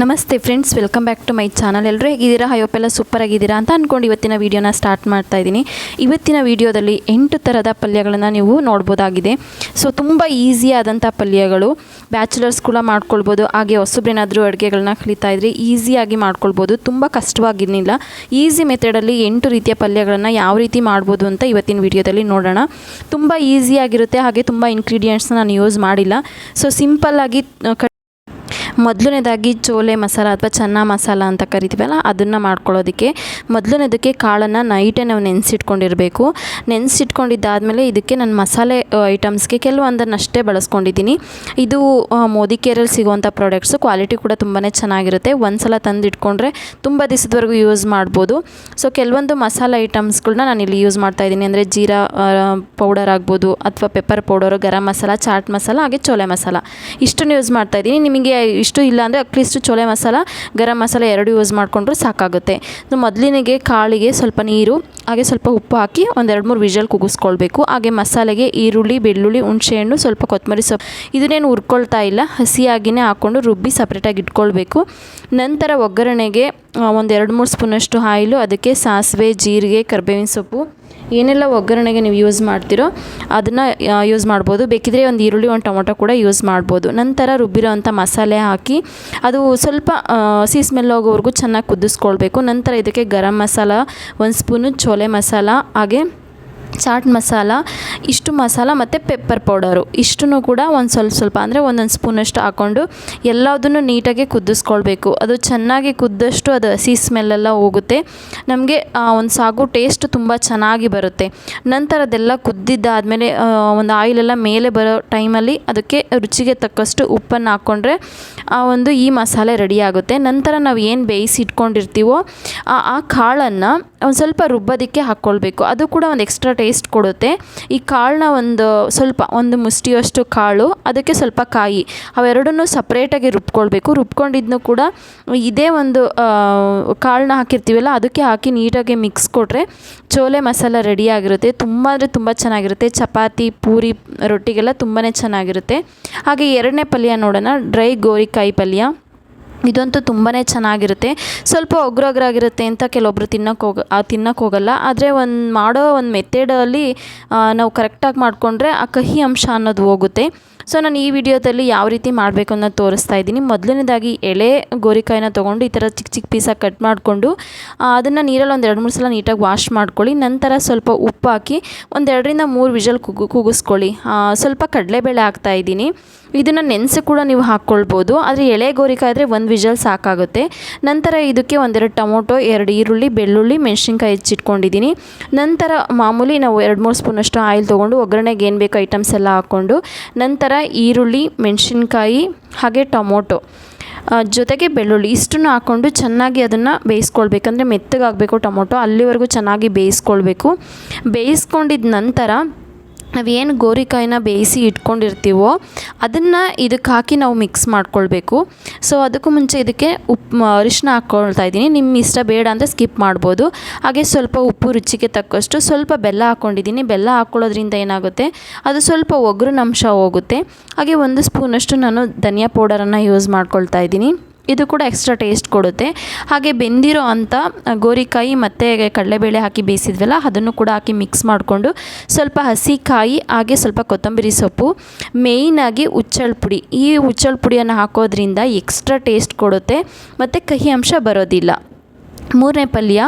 ನಮಸ್ತೆ friends, welcome back to my channel. ಎಲ್ಲರೂ ಹೇಗಿದ್ದೀರಾ? ಹಯೋಪೆಲ್ಲ ಸೂಪರ್ ಆಗಿದ್ದೀರಾ ಅಂತ ಅಂದ್ಕೊಂಡು ಇವತ್ತಿನ ವೀಡಿಯೋನ ಸ್ಟಾರ್ಟ್ ಮಾಡ್ತಾ ಇದ್ದೀನಿ. ಇವತ್ತಿನ ವೀಡಿಯೋದಲ್ಲಿ ಎಂಟು ಥರದ ಪಲ್ಯಗಳನ್ನು ನೀವು ನೋಡ್ಬೋದಾಗಿದೆ. ಸೊ ತುಂಬ ಈಸಿ ಆದಂಥ ಪಲ್ಯಗಳು. ಬ್ಯಾಚುಲರ್ಸ್ ಕೂಡ ಮಾಡ್ಕೊಳ್ಬೋದು. ಹಾಗೆ ಹೊಸಬ್ರೇನಾದರೂ ಅಡುಗೆಗಳನ್ನ ಕಲಿತಾ ಇದ್ರೆ ಈಸಿಯಾಗಿ ಮಾಡ್ಕೊಳ್ಬೋದು. ತುಂಬ ಕಷ್ಟವಾಗಿರಲಿಲ್ಲ. ಈಸಿ ಮೆಥಡಲ್ಲಿ ಎಂಟು ರೀತಿಯ ಪಲ್ಯಗಳನ್ನು ಯಾವ ರೀತಿ ಮಾಡ್ಬೋದು ಅಂತ ಇವತ್ತಿನ ವೀಡಿಯೋದಲ್ಲಿ ನೋಡೋಣ. ತುಂಬ ಈಸಿಯಾಗಿರುತ್ತೆ ಹಾಗೆ ತುಂಬ ಇಂಗ್ರೀಡಿಯೆಂಟ್ಸ್ನ ನಾನು ಯೂಸ್ ಮಾಡಿಲ್ಲ. ಸೊ ಸಿಂಪಲ್ಲಾಗಿ ಮೊದಲನೇದಾಗಿ ಚೋಲೆ ಮಸಾಲ ಅಥವಾ ಚೆನ್ನ ಮಸಾಲ ಅಂತ ಕರಿತೀವಲ್ಲ, ಅದನ್ನು ಮಾಡ್ಕೊಳ್ಳೋದಕ್ಕೆ. ಮೊದಲನೇದಕ್ಕೆ ಕಾಳನ್ನು ನೈಟೇ ನಾವು ನೆನೆಸಿಟ್ಕೊಂಡಿರಬೇಕು. ನೆನೆಸಿಟ್ಕೊಂಡಿದ್ದಾದಮೇಲೆ ಇದಕ್ಕೆ ನಾನು ಮಸಾಲೆ ಐಟಮ್ಸ್ಗೆ ಕೆಲವೊಂದನ್ನಷ್ಟೇ ಬಳಸ್ಕೊಂಡಿದ್ದೀನಿ. ಇದು ಮೋದಿ ಕೇರಲ್ಲಿ ಸಿಗುವಂಥ ಪ್ರಾಡಕ್ಟ್ಸು ಕ್ವಾಲಿಟಿ ಕೂಡ ತುಂಬಾ ಚೆನ್ನಾಗಿರುತ್ತೆ. ಒಂದು ಸಲ ತಂದಿಟ್ಕೊಂಡ್ರೆ ತುಂಬ ದಿವಸದವರೆಗೂ ಯೂಸ್ ಮಾಡ್ಬೋದು. ಸೊ ಕೆಲವೊಂದು ಮಸಾಲೆ ಐಟಮ್ಸ್ಗಳನ್ನ ನಾನು ಇಲ್ಲಿ ಯೂಸ್ ಮಾಡ್ತಾ ಇದ್ದೀನಿ. ಅಂದರೆ ಜೀರಾ ಪೌಡರ್ ಆಗ್ಬೋದು ಅಥವಾ ಪೆಪ್ಪರ್ ಪೌಡರು ಗರಂ ಮಸಾಲ ಚಾಟ್ ಮಸಾಲ, ಹಾಗೆ ಚೋಲೆ ಮಸಾಲ. ಇಷ್ಟನ್ನು ಯೂಸ್ ಮಾಡ್ತಾ ಇದ್ದೀನಿ. ನಿಮಗೆ ಇಷ್ಟು ಇಲ್ಲ ಅಂದರೆ ಅಟ್ಲೀಸ್ಟ್ ಚೋಲೆ ಮಸಾಲ ಗರಂ ಮಸಾಲ ಎರಡು ಯೂಸ್ ಮಾಡಿಕೊಂಡ್ರೂ ಸಾಕಾಗುತ್ತೆ. ಮೊದಲಿನಿಗೆ ಕಾಳಿಗೆ ಸ್ವಲ್ಪ ನೀರು, ಹಾಗೆ ಸ್ವಲ್ಪ ಉಪ್ಪು ಹಾಕಿ ಒಂದೆರಡು ಮೂರು ವಿಜಲ್ ಕುಗಿಸ್ಕೊಳ್ಬೇಕು. ಹಾಗೆ ಮಸಾಲೆಗೆ ಈರುಳ್ಳಿ, ಬೆಳ್ಳುಳ್ಳಿ ಹುಣಸೆಹಣ್ಣು ಸ್ವಲ್ಪ ಕೊತ್ತಂಬರಿ ಸೊಪ್ಪು. ಇದನ್ನೇನು ಹುರ್ಕೊಳ್ತಾ ಇಲ್ಲ. ಹಸಿಯಾಗಿಯೇ ಹಾಕ್ಕೊಂಡು ರುಬ್ಬಿ ಸಪ್ರೇಟಾಗಿ ಇಟ್ಕೊಳ್ಬೇಕು. ನಂತರ ಒಗ್ಗರಣೆಗೆ ಒಂದೆರಡು ಮೂರು ಸ್ಪೂನಷ್ಟು ಆಯಿಲು ಅದಕ್ಕೆ ಸಾಸಿವೆ, ಜೀರಿಗೆ, ಕರ್ಬೇವಿನ ಸೊಪ್ಪು ಏನೆಲ್ಲ ಒಗ್ಗರಣೆಗೆ ನೀವು ಯೂಸ್ ಮಾಡ್ತೀರೋ ಅದನ್ನು ಯೂಸ್ ಮಾಡ್ಬೋದು. ಬೇಕಿದ್ರೆ ಒಂದು ಈರುಳ್ಳಿ, ಒಂದು ಟೊಮೊಟೊ ಕೂಡ ಯೂಸ್ ಮಾಡ್ಬೋದು. ನಂತರ ರುಬ್ಬಿರೋ ಅಂಥ ಮಸಾಲೆ ಹಾಕಿ, ಅದು ಸ್ವಲ್ಪ ಹಸಿ ಸ್ಮೆಲ್ ಹೋಗೋವರೆಗೂ ಚೆನ್ನಾಗಿ ಕುದಿಸ್ಕೊಳ್ಬೇಕು. ನಂತರ ಇದಕ್ಕೆ ಗರಂ ಮಸಾಲ, ಒಂದು ಸ್ಪೂನು ಚೋಲೆ ಮಸಾಲ, ಹಾಗೆ ಚಾಟ್ ಮಸಾಲ, ಇಷ್ಟು ಮಸಾಲ ಮತ್ತು ಪೆಪ್ಪರ್ ಪೌಡರು ಇಷ್ಟನ್ನು ಕೂಡ ಒಂದು ಸ್ವಲ್ಪ ಸ್ವಲ್ಪ ಅಂದರೆ ಒಂದೊಂದು ಸ್ಪೂನಷ್ಟು ಹಾಕ್ಕೊಂಡು ಎಲ್ಲದನ್ನು ನೀಟಾಗಿ ಕುದಿಸ್ಕೊಳ್ಬೇಕು. ಅದು ಚೆನ್ನಾಗಿ ಕುದ್ದಷ್ಟು ಅದು ಹಸಿ ಸ್ಮೆಲ್ಲೆಲ್ಲ ಹೋಗುತ್ತೆ. ನಮಗೆ ಒಂದು ಸಾಗು ಟೇಸ್ಟ್ ತುಂಬ ಚೆನ್ನಾಗಿ ಬರುತ್ತೆ. ನಂತರ ಅದೆಲ್ಲ ಕುದ್ದಿದ್ದಾದಮೇಲೆ ಒಂದು ಆಯಿಲೆಲ್ಲ ಮೇಲೆ ಬರೋ ಟೈಮಲ್ಲಿ ಅದಕ್ಕೆ ರುಚಿಗೆ ತಕ್ಕಷ್ಟು ಉಪ್ಪನ್ನು ಹಾಕ್ಕೊಂಡ್ರೆ ಆ ಒಂದು ಈ ಮಸಾಲೆ ರೆಡಿಯಾಗುತ್ತೆ ನಂತರ ನಾವು ಏನು ಬೇಯಿಸಿ ಇಟ್ಕೊಂಡಿರ್ತೀವೋ, ಆ ಆ ಕಾಳನ್ನು ಒಂದು ಸ್ವಲ್ಪ ರುಬ್ಬೋದಕ್ಕೆ ಹಾಕ್ಕೊಳ್ಬೇಕು ಅದು ಕೂಡ ಒಂದು ಎಕ್ಸ್ಟ್ರಾ ಟೇಸ್ಟ್ ಕೊಡುತ್ತೆ. ಈ ಕಾಳನ್ನ ಒಂದು ಸ್ವಲ್ಪ, ಒಂದು ಮುಷ್ಟಿಯಷ್ಟು ಕಾಳು, ಅದಕ್ಕೆ ಸ್ವಲ್ಪ ಕಾಯಿ, ಅವೆರಡನ್ನು ಸಪ್ರೇಟಾಗಿ ರುಬ್ಕೊಳ್ಬೇಕು. ರುಬ್ಕೊಂಡಿದ್ದನ್ನು ಕೂಡ ಇದೇ ಒಂದು ಕಾಳನ್ನ ಹಾಕಿರ್ತೀವಲ್ಲ, ಅದಕ್ಕೆ ಹಾಕಿ ನೀಟಾಗಿ ಮಿಕ್ಸ್ ಕೊಟ್ಟರೆ ಚೋಲೆ ಮಸಾಲ ರೆಡಿಯಾಗಿರುತ್ತೆ ತುಂಬ ಅಂದರೆ ತುಂಬ ಚೆನ್ನಾಗಿರುತ್ತೆ. ಚಪಾತಿ, ಪೂರಿ, ರೊಟ್ಟಿಗೆಲ್ಲ ತುಂಬಾ ಚೆನ್ನಾಗಿರುತ್ತೆ. ಹಾಗೆ ಎರಡನೇ ಪಲ್ಯ ನೋಡೋಣ. ಡ್ರೈ ಗೋರಿಕಾಯಿ ಪಲ್ಯ. ಇದಂತೂ ತುಂಬಾ ಚೆನ್ನಾಗಿರುತ್ತೆ. ಸ್ವಲ್ಪ ಒಗ್ರೊಗ್ರಾಗಿರುತ್ತೆ ಅಂತ ಕೆಲವೊಬ್ರು ತಿನ್ನೋಕೆ ಹೋಗ ತಿನ್ನೋಕೆ ಹೋಗಲ್ಲ. ಆದರೆ ಒಂದು ಮಾಡೋ ಒಂದು ಮೆಥಡಲ್ಲಿ ನಾವು ಕರೆಕ್ಟಾಗಿ ಮಾಡಿಕೊಂಡ್ರೆ ಆ ಕಹಿ ಅಂಶ ಅನ್ನೋದು ಹೋಗುತ್ತೆ. ಸೊ, ನಾನು ಈ ವಿಡಿಯೋದಲ್ಲಿ ಯಾವ ರೀತಿ ಮಾಡಬೇಕು ಅನ್ನೋದು ತೋರಿಸ್ತಾ ಇದ್ದೀನಿ. ಮೊದಲನೇದಾಗಿ ಎಳೆ ಗೋರಿಕಾಯಿನ ತೊಗೊಂಡು ಈ ಥರ ಚಿಕ್ಕ ಚಿಕ್ಕ ಪೀಸಾಗಿ ಕಟ್ ಮಾಡಿಕೊಂಡು ಅದನ್ನು ನೀರಲ್ಲಿ ಒಂದು ಎರಡು ಮೂರು ಸಲ ನೀಟಾಗಿ ವಾಶ್ ಮಾಡ್ಕೊಳ್ಳಿ. ನಂತರ ಸ್ವಲ್ಪ ಉಪ್ಪು ಹಾಕಿ ಒಂದೆರಡರಿಂದ ಮೂರು ವಿಜಲ್ ಕುಗು, ಕೂಗಿಸ್ಕೊಳ್ಳಿ. ಸ್ವಲ್ಪ ಕಡಲೆಬೇಳೆ ಹಾಕ್ತಾ ಇದ್ದೀನಿ. ಇದನ್ನು ನೆನೆಸಿ ಕೂಡ ನೀವು ಹಾಕ್ಕೊಳ್ಬೋದು. ಆದರೆ ಎಳೆ ಗೋರಿಕಾಯಿ ಆದರೆ ಒಂದು ವಿಜಲ್ ಸಾಕಾಗುತ್ತೆ. ನಂತರ ಇದಕ್ಕೆ ಒಂದೆರಡು ಟೊಮೊಟೊ, ಎರಡು ಈರುಳ್ಳಿ, ಬೆಳ್ಳುಳ್ಳಿ, ಮೆಣಸಿನ್ಕಾಯಿ ಹೆಚ್ಚಿಟ್ಕೊಂಡಿದ್ದೀನಿ ನಂತರ ಮಾಮೂಲಿ ನಾವು ಎರಡು ಮೂರು ಸ್ಪೂನಷ್ಟು ಆಯಿಲ್ ತೊಗೊಂಡು ಒಗ್ಗರಣೆಗೆ ಏನು ಬೇಕು ಐಟಮ್ಸ್ ಎಲ್ಲ ಹಾಕ್ಕೊಂಡು ನಂತರ ಈರುಳ್ಳಿ, ಮೆಣಸಿನ್ಕಾಯಿ, ಹಾಗೆ ಟೊಮೊಟೊ ಜೊತೆಗೆ ಬೆಳ್ಳುಳ್ಳಿ ಇಷ್ಟನ್ನು ಹಾಕ್ಕೊಂಡು ಚೆನ್ನಾಗಿ ಅದನ್ನು ಬೇಯಿಸ್ಕೊಳ್ಬೇಕಂದ್ರೆ ಮೆತ್ತಗಾಗಬೇಕು ಟೊಮೊಟೊ. ಅಲ್ಲಿವರೆಗೂ ಚೆನ್ನಾಗಿ ಬೇಯಿಸ್ಕೊಳ್ಬೇಕು. ಬೇಯಿಸ್ಕೊಂಡಿದ್ದ ನಂತರ ನಾವೇನು ಗೋರಿಕಾಯಿನ ಬೇಯಿಸಿ ಇಟ್ಕೊಂಡಿರ್ತೀವೋ ಅದನ್ನು ಇದಕ್ಕೆ ಹಾಕಿ ನಾವು ಮಿಕ್ಸ್ ಮಾಡ್ಕೊಳ್ಬೇಕು. ಸೊ, ಅದಕ್ಕೂ ಮುಂಚೆ ಇದಕ್ಕೆ ಉಪ್ಪು ಅರಿಶಿನ ಹಾಕ್ಕೊಳ್ತಾ ಇದ್ದೀನಿ. ನಿಮ್ಮ ಇಷ್ಟ ಬೇಡ ಅಂದರೆ ಸ್ಕಿಪ್ ಮಾಡ್ಬೋದು. ಹಾಗೆ ಸ್ವಲ್ಪ ಉಪ್ಪು ರುಚಿಗೆ ತಕ್ಕಷ್ಟು ಸ್ವಲ್ಪ ಬೆಲ್ಲ ಹಾಕ್ಕೊಂಡಿದ್ದೀನಿ. ಬೆಲ್ಲ ಹಾಕ್ಕೊಳ್ಳೋದ್ರಿಂದ ಏನಾಗುತ್ತೆ? ಅದು ಸ್ವಲ್ಪ ಒಗ್ರಿನ ಅಂಶ ಹೋಗುತ್ತೆ. ಹಾಗೆ ಒಂದು ಸ್ಪೂನಷ್ಟು ನಾನು ಧನಿಯಾ ಪೌಡರನ್ನು ಯೂಸ್ ಮಾಡ್ಕೊಳ್ತಾ ಇದ್ದೀನಿ. ಇದು ಕೂಡ ಎಕ್ಸ್ಟ್ರಾ ಟೇಸ್ಟ್ ಕೊಡುತ್ತೆ. ಹಾಗೆ ಬೆಂದಿರೋ ಅಂಥ ಗೋರಿಕಾಯಿ ಮತ್ತು ಕಡಲೆಬೇಳೆ ಹಾಕಿ ಬೇಯಿಸಿದ್ವಲ್ಲ, ಅದನ್ನು ಕೂಡ ಹಾಕಿ ಮಿಕ್ಸ್ ಮಾಡಿಕೊಂಡು ಸ್ವಲ್ಪ ಹಸಿ ಕಾಯಿ ಹಾಗೆ ಸ್ವಲ್ಪ ಕೊತ್ತಂಬರಿ ಸೊಪ್ಪು ಮೇಯ್ನಾಗಿ ಹುಚ್ಚಳ ಪುಡಿ. ಈ ಹುಚ್ಚಳ ಪುಡಿಯನ್ನು ಹಾಕೋದ್ರಿಂದ ಎಕ್ಸ್ಟ್ರಾ ಟೇಸ್ಟ್ ಕೊಡುತ್ತೆ, ಮತ್ತು ಕಹಿ ಅಂಶ ಬರೋದಿಲ್ಲ. ಮೂರನೇ ಪಲ್ಯ,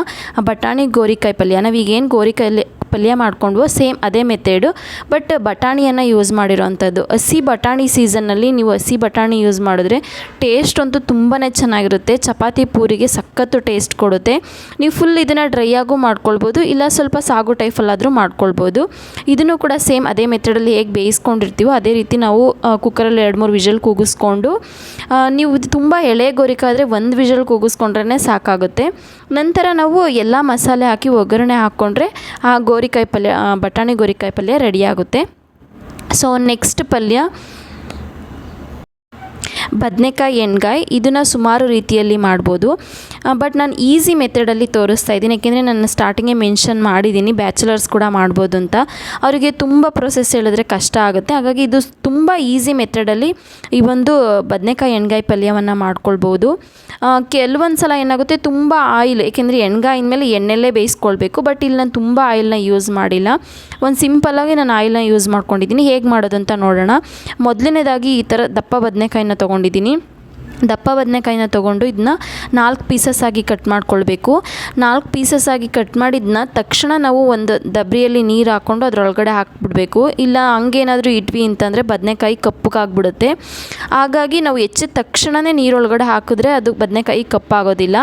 ಬಟಾಣಿ ಗೋರಿಕಾಯಿ ಪಲ್ಯ. ನಾವೀಗೇನು ಗೋರಿಕಾಯಿ ಪಲ್ಯ ಮಾಡ್ಕೊಂಡ್ವೋ ಸೇಮ್ ಅದೇ ಮೆಥೇಡು. ಬಟ್ ಬಟಾಣಿಯನ್ನು ಯೂಸ್ ಮಾಡಿರೋವಂಥದ್ದು ಹಸಿ ಬಟಾಣಿ ಸೀಸನ್ನಲ್ಲಿ ನೀವು ಹಸಿ ಬಟಾಣಿ ಯೂಸ್ ಮಾಡಿದ್ರೆ ಟೇಸ್ಟ್ ಅಂತೂ ತುಂಬಾ ಚೆನ್ನಾಗಿರುತ್ತೆ. ಚಪಾತಿ ಪೂರಿಗೆ ಸಖತ್ತು ಟೇಸ್ಟ್ ಕೊಡುತ್ತೆ. ನೀವು ಫುಲ್ ಇದನ್ನು ಡ್ರೈ ಆಗು ಮಾಡ್ಕೊಳ್ಬೋದು, ಇಲ್ಲ ಸ್ವಲ್ಪ ಸಾಗು ಟೈಫಲ್ಲಾದರೂ ಮಾಡ್ಕೊಳ್ಬೋದು. ಇದನ್ನು ಕೂಡ ಸೇಮ್ ಅದೇ ಮೆಥಡಲ್ಲಿ ಹೇಗೆ ಬೇಯಿಸ್ಕೊಂಡಿರ್ತೀವೋ ಅದೇ ರೀತಿ ನಾವು ಕುಕ್ಕರಲ್ಲಿ ಎರಡು ಮೂರು ವಿಷಲ್ ಕೂಗಿಸ್ಕೊಂಡು ನೀವು ಇದು ತುಂಬ ಎಳೆ ಗೋರಿಕಾದರೆ ಒಂದು ವಿಷಲ್ ಕೂಗಿಸ್ಕೊಂಡ್ರೆ ಸಾಕಾಗುತ್ತೆ. ನಂತರ ನಾವು ಎಲ್ಲ ಮಸಾಲೆ ಹಾಕಿ ಒಗ್ಗರಣೆ ಹಾಕ್ಕೊಂಡ್ರೆ ಆ ಗೋರಿಕಾಯಿ ಪಲ್ಯ ಬಟಾಣಿ ಗೋರಿಕಾಯಿ ಪಲ್ಯ ರೆಡಿಯಾಗುತ್ತೆ ಸೊ ನೆಕ್ಸ್ಟ್ ಪಲ್ಯ ಬದನೆಕಾಯಿ ಎಣ್ಗಾಯಿ ಇದನ್ನು ಸುಮಾರು ರೀತಿಯಲ್ಲಿ ಮಾಡ್ಬೋದು. ಬಟ್ ನಾನು ಈಸಿ ಮೆಥಡಲ್ಲಿ ತೋರಿಸ್ತಾ ಇದ್ದೀನಿ. ಯಾಕೆಂದರೆ ನಾನು ಸ್ಟಾರ್ಟಿಂಗೇ ಮೆನ್ಷನ್ ಮಾಡಿದ್ದೀನಿ. ಬ್ಯಾಚುಲರ್ಸ್ ಕೂಡ ಮಾಡ್ಬೋದು ಅಂತ. ಅವರಿಗೆ ತುಂಬ ಪ್ರೊಸೆಸ್ ಹೇಳಿದ್ರೆ ಕಷ್ಟ ಆಗುತ್ತೆ. ಹಾಗಾಗಿ ಇದು ತುಂಬ ಈಸಿ ಮೆಥಡಲ್ಲಿ ಈ ಒಂದು ಬದನೆಕಾಯಿ ಎಣ್ಗಾಯಿ ಪಲ್ಯವನ್ನು ಮಾಡ್ಕೊಳ್ಬೋದು. ಕೆಲವೊಂದು ಸಲ ಏನಾಗುತ್ತೆ, ತುಂಬ ಆಯಿಲ್ ಏಕೆಂದರೆ ಎಣ್ಗಾಯಿನ ಮೇಲೆ ಎಣ್ಣೆಲ್ಲೇ ಬೇಯಿಸ್ಕೊಳ್ಬೇಕು. ಬಟ್ ಇಲ್ಲಿ ನಾನು ತುಂಬ ಆಯಿಲ್ನ ಯೂಸ್ ಮಾಡಿಲ್ಲ. ಒಂದು ಸಿಂಪಲ್ಲಾಗಿ ನಾನು ಆಯಿಲ್ನ ಯೂಸ್ ಮಾಡ್ಕೊಂಡಿದ್ದೀನಿ. ಹೇಗೆ ಮಾಡೋದಂತ ನೋಡೋಣ. ಮೊದಲನೇದಾಗಿ ಈ ಥರ ದಪ್ಪ ಬದನೆಕಾಯಿನ ತೊಗೊಂಡಿದ್ದೀನಿ. ದಪ್ಪ ಬದನೆಕಾಯಿನ ತೊಗೊಂಡು ಇದನ್ನ ನಾಲ್ಕು ಪೀಸಸ್ ಆಗಿ ಕಟ್ ಮಾಡ್ಕೊಳ್ಬೇಕು. ನಾಲ್ಕು ಪೀಸಸ್ ಆಗಿ ಕಟ್ ಮಾಡಿದ್ನ ತಕ್ಷಣ ನಾವು ಒಂದು ದಬ್ರಿಯಲ್ಲಿ ನೀರು ಹಾಕ್ಕೊಂಡು ಅದರೊಳಗಡೆ ಹಾಕ್ಬಿಡ್ಬೇಕು. ಇಲ್ಲ ಹಂಗೇನಾದರೂ ಇಟ್ವಿ ಅಂತಂದರೆ ಬದನೆಕಾಯಿ ಕಪ್ಪಗಾಗ್ಬಿಡುತ್ತೆ. ಹಾಗಾಗಿ ನಾವು ಹೆಚ್ಚಿದ ತಕ್ಷಣವೇ ನೀರೊಳಗಡೆ ಹಾಕಿದ್ರೆ ಅದು ಬದನೆಕಾಯಿ ಕಪ್ಪಾಗೋದಿಲ್ಲ.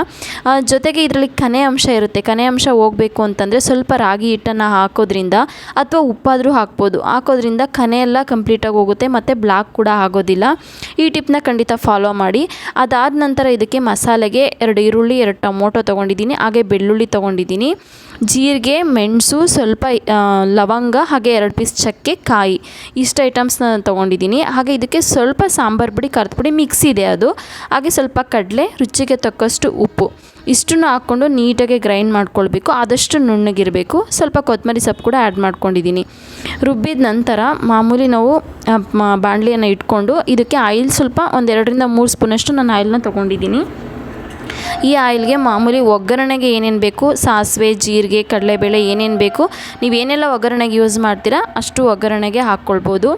ಜೊತೆಗೆ ಇದರಲ್ಲಿ ಕನೆ ಅಂಶ ಇರುತ್ತೆ. ಕನೆ ಅಂಶ ಹೋಗಬೇಕು ಅಂತಂದರೆ ಸ್ವಲ್ಪ ರಾಗಿ ಹಿಟ್ಟನ್ನು ಹಾಕೋದ್ರಿಂದ ಅಥವಾ ಉಪ್ಪಾದರೂ ಹಾಕ್ಬೋದು. ಹಾಕೋದ್ರಿಂದ ಕನೆ ಎಲ್ಲ ಕಂಪ್ಲೀಟಾಗಿ ಹೋಗುತ್ತೆ, ಮತ್ತು ಬ್ಲಾಕ್ ಕೂಡ ಆಗೋದಿಲ್ಲ. ಈ ಟಿಪ್ನ ಖಂಡಿತ ಫಾಲೋ ಮಾಡಿ. ಅದಾದ ನಂತರ ಇದಕ್ಕೆ ಮಸಾಲೆಗೆ ಎರಡು ಈರುಳ್ಳಿ ಎರಡು ಟೊಮೊಟೊ ತೊಗೊಂಡಿದ್ದೀನಿ ಹಾಗೆ ಬೆಳ್ಳುಳ್ಳಿ ತೊಗೊಂಡಿದ್ದೀನಿ. ಜೀರಿಗೆ, ಮೆಣಸು, ಸ್ವಲ್ಪ ಲವಂಗ, ಹಾಗೆ ಎರಡು ಪೀಸ್ ಚಕ್ಕೆ, ಕಾಯಿ. ಇಷ್ಟು ಐಟಮ್ಸ್ನ ತೊಗೊಂಡಿದ್ದೀನಿ. ಹಾಗೆ ಇದಕ್ಕೆ ಸ್ವಲ್ಪ ಸಾಂಬಾರು ಪುಡಿ, ಖಾರದ ಪುಡಿ ಮಿಕ್ಸ್ ಇದೆ ಅದು. ಹಾಗೆ ಸ್ವಲ್ಪ ಕಡಲೆ, ರುಚಿಗೆ ತಕ್ಕಷ್ಟು ಉಪ್ಪು. ಇಷ್ಟನ್ನು ಹಾಕ್ಕೊಂಡು ನೀಟಾಗಿ ಗ್ರೈಂಡ್ ಮಾಡ್ಕೊಳ್ಬೇಕು. ಆದಷ್ಟು ನುಣ್ಣಗಿರಬೇಕು. ಸ್ವಲ್ಪ ಕೊತ್ತಂಬರಿ ಸೊಪ್ಪು ಕೂಡ ಆ್ಯಡ್ ಮಾಡ್ಕೊಂಡಿದ್ದೀನಿ. ರುಬ್ಬಿದ ನಂತರ ಮಾಮೂಲಿ ನಾವು ಬಾಣಲಿಯನ್ನು ಇಟ್ಕೊಂಡು ಇದಕ್ಕೆ ಆಯಿಲ್ ಸ್ವಲ್ಪ ಒಂದೆರಡರಿಂದ ಮೂರು ಸ್ಪೂನಷ್ಟು ನಾನು ಆಯಿಲ್ನ ತೊಗೊಂಡಿದ್ದೀನಿ. ಈ ಆಯಿಲ್ಗೆ ಮಾಮೂಲಿ ಒಗ್ಗರಣೆಗೆ ಏನೇನು ಬೇಕು? ಸಾಸಿವೆ, ಜೀರಿಗೆ, ಕಡಲೆಬೇಳೆ ಏನೇನು ಬೇಕು? ನೀವು ಏನೆಲ್ಲ ಒಗ್ಗರಣೆಗೆ ಯೂಸ್ ಮಾಡ್ತೀರಾ, ಅಷ್ಟು ಒಗ್ಗರಣೆಗೆ ಹಾಕ್ಕೊಳ್ಬೋದು.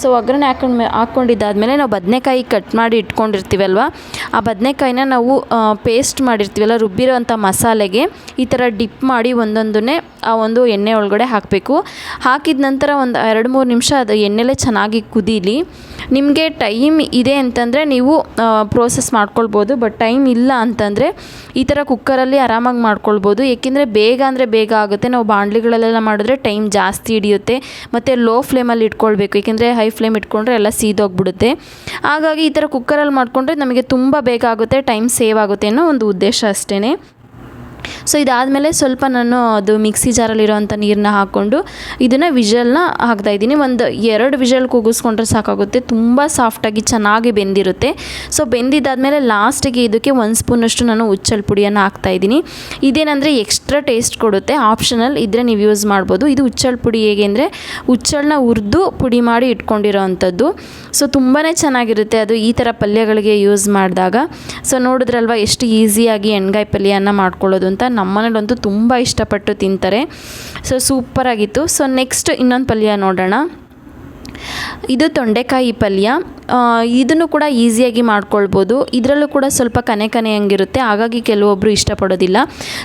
ಸೊ ಒಗ್ಗರಣೆ ಹಾಕೊಂಡು ಹಾಕ್ಕೊಂಡಿದ್ದಾದಮೇಲೆ ನಾವು ಬದನೆಕಾಯಿ ಕಟ್ ಮಾಡಿ ಇಟ್ಕೊಂಡಿರ್ತೀವಲ್ವ? ಆ ಬದನೆಕಾಯಿನ ನಾವು ಪೇಸ್ಟ್ ಮಾಡಿರ್ತೀವಲ್ಲ, ರುಬ್ಬಿರೋವಂಥ ಮಸಾಲೆಗೆ ಈ ಥರ ಡಿಪ್ ಮಾಡಿ ಒಂದೊಂದನ್ನೇ, ಆ ಒಂದು ಎಣ್ಣೆ ಒಳಗಡೆ ಹಾಕಬೇಕು. ಹಾಕಿದ ನಂತರ ಒಂದು ಎರಡು ಮೂರು ನಿಮಿಷ ಅದು ಎಣ್ಣೆಲೇ ಚೆನ್ನಾಗಿ ಕುದೀಲಿ. ನಿಮಗೆ ಟೈಮ್ ಇದೆ ಅಂತಂದರೆ ನೀವು ಪ್ರೋಸೆಸ್ ಮಾಡ್ಕೊಳ್ಬೋದು, ಬಟ್ ಟೈಮ್ ಇಲ್ಲ ಅಂತಂದರೆ ಈ ಥರ ಕುಕ್ಕರಲ್ಲಿ ಆರಾಮಾಗಿ ಮಾಡ್ಕೊಳ್ಬೋದು. ಏಕೆಂದರೆ ಬೇಗ ಅಂದರೆ ಬೇಗ ಆಗುತ್ತೆ. ನಾವು ಬಾಣಲಿಗಳಲ್ಲೆಲ್ಲ ಮಾಡಿದ್ರೆ ಟೈಮ್ ಜಾಸ್ತಿ ಹಿಡಿಯುತ್ತೆ. ಮತ್ತು ಲೋ ಫ್ಲೇಮಲ್ಲಿ ಇಟ್ಕೊಳ್ಬೇಕು. ಏಕೆಂದರೆ ಹೈ ಫ್ಲೇಮ್ ಇಟ್ಕೊಂಡ್ರೆ ಎಲ್ಲ ಸೀದೋಗ್ಬಿಡುತ್ತೆ. ಹಾಗಾಗಿ ಈ ಥರ ಕುಕ್ಕರಲ್ಲಿ ಮಾಡಿಕೊಂಡ್ರೆ ನಮಗೆ ತುಂಬ ಬೇಕಾಗುತ್ತೆ ಟೈಮ್ ಸೇವ್ ಆಗುತ್ತೆ ಅನ್ನೋ ಒಂದು ಉದ್ದೇಶ ಅಷ್ಟೇ ಸೊ ಇದಾದಮೇಲೆ ಸ್ವಲ್ಪ ನಾನು ಅದು ಮಿಕ್ಸಿ ಜಾರಲ್ಲಿರೋವಂಥ ನೀರನ್ನ ಹಾಕ್ಕೊಂಡು ಇದನ್ನು ವಿಜಲ್ನ ಹಾಕ್ತಾ ಇದ್ದೀನಿ. ಒಂದು ಎರಡು ವಿಜಲ್ ಕೂಗಿಸ್ಕೊಂಡ್ರೆ ಸಾಕಾಗುತ್ತೆ. ತುಂಬ ಸಾಫ್ಟಾಗಿ ಚೆನ್ನಾಗಿ ಬೆಂದಿರುತ್ತೆ. ಸೊ ಬೆಂದಿದ್ದಾದಮೇಲೆ ಲಾಸ್ಟಿಗೆ ಇದಕ್ಕೆ ಒಂದು ಸ್ಪೂನಷ್ಟು ನಾನು ಉಚ್ಚಲ್ ಪುಡಿಯನ್ನು ಹಾಕ್ತಾಯಿದ್ದೀನಿ ಇದೇನಂದರೆ ಎಕ್ಸ್ಟ್ರಾ ಟೇಸ್ಟ್ ಕೊಡುತ್ತೆ. ಆಪ್ಷನಲ್ ಇದ್ದರೆ ನೀವು ಯೂಸ್ ಮಾಡ್ಬೋದು. ಇದು ಉಚ್ಚಲ್ ಪುಡಿ ಹೇಗೆ ಅಂದರೆ ಉಚ್ಚಳನ್ನ ಹುರಿದು ಪುಡಿ ಮಾಡಿ ಇಟ್ಕೊಂಡಿರೋ ಅಂಥದ್ದು. ಸೊ ತುಂಬಾ ಚೆನ್ನಾಗಿರುತ್ತೆ ಅದು ಈ ಥರ ಪಲ್ಯಗಳಿಗೆ ಯೂಸ್ ಮಾಡಿದಾಗ. ಸೊ ನೋಡಿದ್ರಲ್ವ, ಎಷ್ಟು ಈಸಿಯಾಗಿ ಎಣ್ಗಾಯಿ ಪಲ್ಯನ ಮಾಡ್ಕೊಳ್ಳೋದು ಅಂತ. ನಮ್ಮನೇಲಂತೂ ತುಂಬ ಇಷ್ಟಪಟ್ಟು ತಿಂತಾರೆ. ಸೊ ಸೂಪರಾಗಿತ್ತು ಸೊ ನೆಕ್ಸ್ಟ್ ಇನ್ನೊಂದು ಪಲ್ಯ ನೋಡೋಣ. ಇದು ತೊಂಡೆಕಾಯಿ ಪಲ್ಯ. ಇದನ್ನು ಕೂಡ ಈಸಿಯಾಗಿ ಮಾಡ್ಕೊಳ್ಬೋದು. ಇದರಲ್ಲೂ ಕೂಡ ಸ್ವಲ್ಪ ಕನೆ ಕನೆ ಹಂಗಿರುತ್ತೆ. ಹಾಗಾಗಿ ಕೆಲವೊಬ್ಬರು ಇಷ್ಟಪಡೋದಿಲ್ಲ.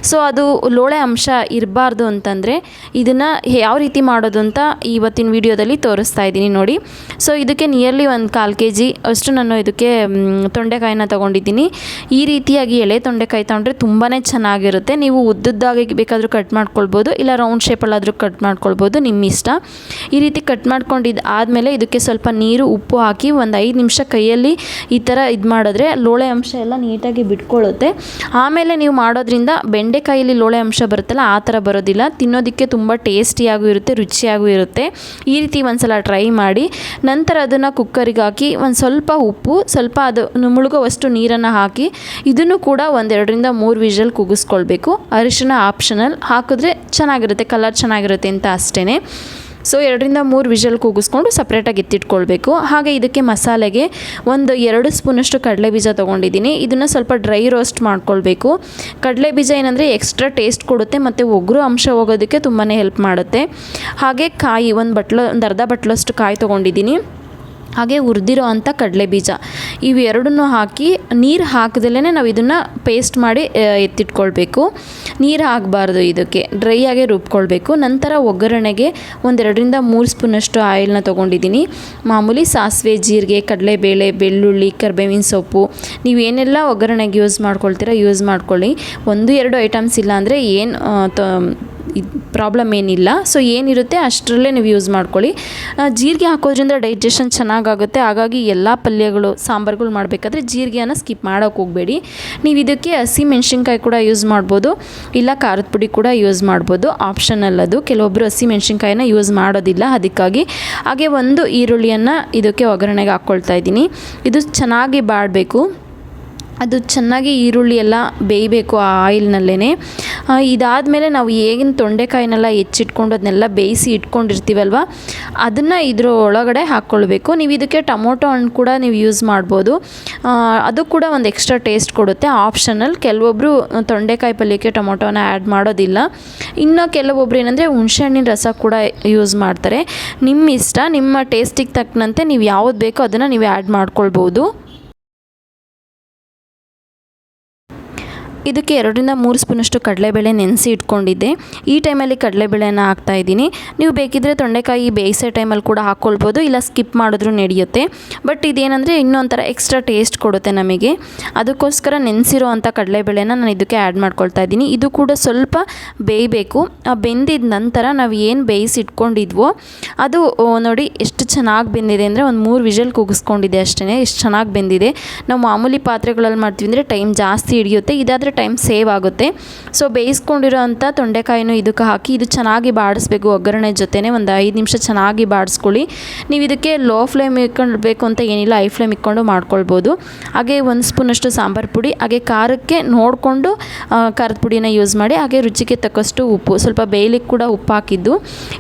ಸೊ ಅದು ಲೋಳೆ ಅಂಶ ಇರಬಾರ್ದು ಅಂತಂದರೆ ಇದನ್ನು ಯಾವ ರೀತಿ ಮಾಡೋದು ಅಂತ ಇವತ್ತಿನ ವಿಡಿಯೋದಲ್ಲಿ ತೋರಿಸ್ತಾ ಇದ್ದೀನಿ ನೋಡಿ. ಸೊ ಇದಕ್ಕೆ ನಿಯರ್ಲಿ ಒಂದು ಕಾಲು ಕೆ ಜಿ ಅಷ್ಟು ನಾನು ಇದಕ್ಕೆ ತೊಂಡೆಕಾಯಿನ ತೊಗೊಂಡಿದ್ದೀನಿ. ಈ ರೀತಿಯಾಗಿ ಎಳೆ ತೊಂಡೆಕಾಯಿ ತೊಗೊಂಡ್ರೆ ತುಂಬಾ ಚೆನ್ನಾಗಿರುತ್ತೆ. ನೀವು ಉದ್ದುದ್ದಾಗಿ ಬೇಕಾದರೂ ಕಟ್ ಮಾಡ್ಕೊಳ್ಬೋದು, ಇಲ್ಲ ರೌಂಡ್ ಶೇಪಲ್ಲಾದರೂ ಕಟ್ ಮಾಡ್ಕೊಳ್ಬೋದು ನಿಮ್ಮ ಇಷ್ಟ ಈ ರೀತಿ ಕಟ್ ಮಾಡ್ಕೊಂಡಿದ್ದು ಆದಮೇಲೆ ಇದಕ್ಕೆ ಸ್ವಲ್ಪ ನೀರು, ಉಪ್ಪು ಹಾಕಿ ಒಂದು ಐದು ನಿಮಿಷ ಕೈಯಲ್ಲಿ ಈ ಥರ ಇದು ಮಾಡಿದ್ರೆ ಲೋಳೆ ಅಂಶ ಎಲ್ಲ ನೀಟಾಗಿ ಬಿಟ್ಕೊಳ್ಳುತ್ತೆ. ಆಮೇಲೆ ನೀವು ಮಾಡೋದ್ರಿಂದ ಬೆಂಡೆಕಾಯಲ್ಲಿ ಲೋಳೆ ಅಂಶ ಬರುತ್ತಲ್ಲ, ಆ ಥರ ಬರೋದಿಲ್ಲ. ತಿನ್ನೋದಕ್ಕೆ ತುಂಬ ಟೇಸ್ಟಿಯಾಗೂ ಇರುತ್ತೆ, ರುಚಿಯಾಗೂ ಇರುತ್ತೆ. ಈ ರೀತಿ ಒಂದ್ಸಲ ಟ್ರೈ ಮಾಡಿ. ನಂತರ ಅದನ್ನು ಕುಕ್ಕರಿಗೆ ಹಾಕಿ ಒಂದು ಸ್ವಲ್ಪ ಉಪ್ಪು, ಸ್ವಲ್ಪ ಅದು ಮುಳುಗುವಷ್ಟು ನೀರನ್ನು ಹಾಕಿ ಇದನ್ನು ಕೂಡ ಒಂದೆರಡರಿಂದ ಮೂರು ವಿಷಲ್ ಕೂಗಿಸ್ಕೊಳ್ಬೇಕು ಅರಿಶಿನ ಆಪ್ಷನಲ್. ಹಾಕಿದ್ರೆ ಚೆನ್ನಾಗಿರುತ್ತೆ, ಕಲರ್ ಚೆನ್ನಾಗಿರುತ್ತೆ ಅಂತ ಅಷ್ಟೇ ಸೊ ಎರಡರಿಂದ ಮೂರು ವಿಷಲ್ ಕೂಗಿಸ್ಕೊಂಡು ಸಪ್ರೇಟಾಗಿ ಎತ್ತಿಟ್ಕೊಳ್ಬೇಕು. ಹಾಗೆ ಇದಕ್ಕೆ ಮಸಾಲೆಗೆ ಒಂದು ಎರಡು ಸ್ಪೂನಷ್ಟು ಕಡಲೆ ಬೀಜ ತೊಗೊಂಡಿದ್ದೀನಿ. ಇದನ್ನು ಸ್ವಲ್ಪ ಡ್ರೈ ರೋಸ್ಟ್ ಮಾಡ್ಕೊಳ್ಬೇಕು. ಕಡಲೆ ಬೀಜ ಏನಂದರೆ ಎಕ್ಸ್ಟ್ರಾ ಟೇಸ್ಟ್ ಕೊಡುತ್ತೆ ಮತ್ತು ಒಗ್ರು ಅಂಶ ಹೋಗೋದಕ್ಕೆ ತುಂಬಾ ಹೆಲ್ಪ್ ಮಾಡುತ್ತೆ. ಹಾಗೆ ಕಾಯಿ, ಒಂದು ಬಟ್ಲ, ಒಂದು ಅರ್ಧ ಬಟ್ಲಷ್ಟು ಕಾಯಿ ತೊಗೊಂಡಿದ್ದೀನಿ. ಹಾಗೆ ಹುರಿದಿರೋ ಅಂಥ ಕಡಲೆ ಬೀಜ ಇವೆರಡನ್ನೂ ಹಾಕಿ ನೀರು ಹಾಕದಲ್ಲೇ ನಾವು ಇದನ್ನು ಪೇಸ್ಟ್ ಮಾಡಿ ಎತ್ತಿಟ್ಕೊಳ್ಬೇಕು. ನೀರು ಹಾಕಬಾರ್ದು ಇದಕ್ಕೆ. ಡ್ರೈ ಆಗಿ ರುಬ್ಕೊಳ್ಬೇಕು. ನಂತರ ಒಗ್ಗರಣೆಗೆ ಒಂದೆರಡರಿಂದ ಮೂರು ಸ್ಪೂನಷ್ಟು ಆಯಿಲ್ನ ತೊಗೊಂಡಿದ್ದೀನಿ ಮಾಮೂಲಿ ಸಾಸಿವೆ, ಜೀರಿಗೆ, ಕಡಲೆಬೇಳೆ, ಬೆಳ್ಳುಳ್ಳಿ, ಕರ್ಬೇವಿನ ಸೊಪ್ಪು, ನೀವು ಏನೆಲ್ಲ ಒಗ್ಗರಣೆಗೆ ಯೂಸ್ ಮಾಡ್ಕೊಳ್ತೀರಾ ಯೂಸ್ ಮಾಡ್ಕೊಳ್ಳಿ. ಒಂದು, ಎರಡು ಐಟಮ್ಸ್ ಇಲ್ಲ ಅಂದರೆ ಏನು ಪ್ರಾಬ್ಲಮ್ ಏನಿಲ್ಲ. ಸೊ ಏನಿರುತ್ತೆ ಅಷ್ಟರಲ್ಲೇ ನೀವು ಯೂಸ್ ಮಾಡ್ಕೊಳ್ಳಿ. ಜೀರಿಗೆ ಹಾಕೋದ್ರಿಂದ ಡೈಜೆಷನ್ ಚೆನ್ನಾಗಾಗುತ್ತೆ. ಹಾಗಾಗಿ ಎಲ್ಲ ಪಲ್ಯಗಳು, ಸಾಂಬಾರುಗಳು ಮಾಡಬೇಕಾದ್ರೆ ಜೀರಿಗೆಯನ್ನು ಸ್ಕಿಪ್ ಮಾಡೋಕೆ ಹೋಗಬೇಡಿ. ನೀವು ಇದಕ್ಕೆ ಹಸಿ ಮೆಣಸಿನ್ಕಾಯಿ ಕೂಡ ಯೂಸ್ ಮಾಡ್ಬೋದು. ಇಲ್ಲ ಖಾರದ ಪುಡಿ ಕೂಡ ಯೂಸ್ ಮಾಡ್ಬೋದು. ಆಪ್ಷನಲ್ ಅದು. ಕೆಲವೊಬ್ಬರು ಹಸಿ ಮೆಣಸಿನ್ಕಾಯಿನ ಯೂಸ್ ಮಾಡೋದಿಲ್ಲ. ಅದಕ್ಕಾಗಿ ಹಾಗೆ ಒಂದು ಈರುಳ್ಳಿಯನ್ನು ಇದಕ್ಕೆ ಒಗ್ಗರಣೆಗೆ ಹಾಕ್ಕೊಳ್ತಾ ಇದ್ದೀನಿ. ಇದು ಚೆನ್ನಾಗಿ ಬಾಡಬೇಕು. ಅದು ಚೆನ್ನಾಗಿ ಈರುಳ್ಳಿ ಎಲ್ಲ ಬೇಯಬೇಕು ಆ ಆಯಿಲ್ನಲ್ಲೇ ಇದಾದಮೇಲೆ ನಾವು ಹೇಗಿನ ತೊಂಡೆಕಾಯಿನೆಲ್ಲ ಹೆಚ್ಚಿಟ್ಕೊಂಡು ಅದನ್ನೆಲ್ಲ ಬೇಯಿಸಿ ಇಟ್ಕೊಂಡಿರ್ತೀವಲ್ವ? ಅದನ್ನು ಇದ್ರ ಒಳಗಡೆ ಹಾಕ್ಕೊಳ್ಬೇಕು. ನೀವು ಇದಕ್ಕೆ ಟೊಮೊಟೊ ಹಣ್ಣು ಕೂಡ ನೀವು ಯೂಸ್ ಮಾಡ್ಬೋದು. ಅದು ಕೂಡ ಒಂದು ಎಕ್ಸ್ಟ್ರಾ ಟೇಸ್ಟ್ ಕೊಡುತ್ತೆ. ಆಪ್ಷನಲ್. ಕೆಲವೊಬ್ಬರು ತೊಂಡೆಕಾಯಿ ಪಲ್ಯಕ್ಕೆ ಟೊಮೊಟೊನ ಆ್ಯಡ್ ಮಾಡೋದಿಲ್ಲ. ಇನ್ನು ಕೆಲವೊಬ್ರು ಏನಂದರೆ ಹುಣಸೆಹಣ್ಣಿನ ರಸ ಕೂಡ ಯೂಸ್ ಮಾಡ್ತಾರೆ. ನಿಮ್ಮ ಇಷ್ಟ, ನಿಮ್ಮ ಟೇಸ್ಟಿಗೆ ತಕ್ಕಂತೆ ನೀವು ಯಾವ್ದು ಬೇಕೋ ಅದನ್ನು ನೀವು ಆ್ಯಡ್ ಮಾಡ್ಕೊಳ್ಬೋದು. ಇದಕ್ಕೆ ಎರಡರಿಂದ ಮೂರು ಸ್ಪೂನಷ್ಟು ಕಡಲೆಬೇಳೆ ನೆನೆಸಿ ಇಟ್ಕೊಂಡಿದ್ದೆ. ಈ ಟೈಮಲ್ಲಿ ಕಡಲೆಬೇಳೆನ ಹಾಕ್ತಾ ಇದ್ದೀನಿ. ನೀವು ಬೇಕಿದ್ದರೆ ತೊಂಡೆಕಾಯಿ ಬೇಯಿಸೋ ಟೈಮಲ್ಲಿ ಕೂಡ ಹಾಕ್ಕೊಳ್ಬೋದು ಇಲ್ಲ ಸ್ಕಿಪ್ ಮಾಡಿದ್ರೂ ನಡೆಯುತ್ತೆ. ಬಟ್ ಇದೇನೆಂದರೆ ಇನ್ನೊಂಥರ ಎಕ್ಸ್ಟ್ರಾ ಟೇಸ್ಟ್ ಕೊಡುತ್ತೆ ನಮಗೆ. ಅದಕ್ಕೋಸ್ಕರ ನೆನೆಸಿರೋ ಅಂಥ ಕಡಲೆಬೇಳೆನ ನಾನು ಇದಕ್ಕೆ ಆ್ಯಡ್ ಮಾಡ್ಕೊಳ್ತಾ ಇದ್ದೀನಿ. ಇದು ಕೂಡ ಸ್ವಲ್ಪ ಬೇಯಬೇಕು. ಬೆಂದಿದ ನಂತರ ನಾವು ಏನು ಬೇಯಿಸಿ ಇಟ್ಕೊಂಡಿದ್ವೋ ಅದು ನೋಡಿ ಎಷ್ಟು ಚೆನ್ನಾಗಿ ಬೆಂದಿದೆ ಅಂದರೆ ಒಂದು ಮೂರು ವಿಷಲ್ ಕೂಗಿಸ್ಕೊಂಡಿದೆ ಅಷ್ಟೇ, ಎಷ್ಟು ಚೆನ್ನಾಗಿ ಬೆಂದಿದೆ. ನಾವು ಮಾಮೂಲಿ ಪಾತ್ರೆಗಳಲ್ಲಿ ಮಾಡ್ತೀವಿ ಅಂದರೆ ಟೈಮ್ ಜಾಸ್ತಿ ಹಿಡಿಯುತ್ತೆ. ಇದಾದರೆ ಟೈಮ್ ಸೇವ್ ಆಗುತ್ತೆ. ಸೊ ಬೇಯಿಸ್ಕೊಂಡಿರೋ ಅಂಥ ತೊಂಡೆಕಾಯಿನೂ ಇದಕ್ಕೆ ಹಾಕಿ, ಇದು ಚೆನ್ನಾಗಿ ಬಾಡಿಸ್ಬೇಕು ಒಗ್ಗರಣೆ ಜೊತೆನೇ ಒಂದು ಐದು ನಿಮಿಷ ಚೆನ್ನಾಗಿ ಬಾಡಿಸ್ಕೊಳ್ಳಿ. ನೀವು ಇದಕ್ಕೆ ಲೋ ಫ್ಲೇಮ್ ಇಟ್ಕೊಂಡ್ಬೇಕು ಅಂತ ಏನಿಲ್ಲ ಐ ಫ್ಲೇಮ್ ಇಟ್ಕೊಂಡು ಮಾಡ್ಕೊಳ್ಬೋದು. ಹಾಗೆ ಒಂದು ಸ್ಪೂನಷ್ಟು ಸಾಂಬಾರು ಪುಡಿ, ಹಾಗೆ ಖಾರಕ್ಕೆ ನೋಡಿಕೊಂಡು ಖಾರದ ಪುಡಿನ ಯೂಸ್ ಮಾಡಿ, ಹಾಗೆ ರುಚಿಗೆ ತಕ್ಕಷ್ಟು ಉಪ್ಪು, ಸ್ವಲ್ಪ ಬೇಯಲಿಕ್ಕೆ ಕೂಡ ಉಪ್ಪು ಹಾಕಿದ್ದು.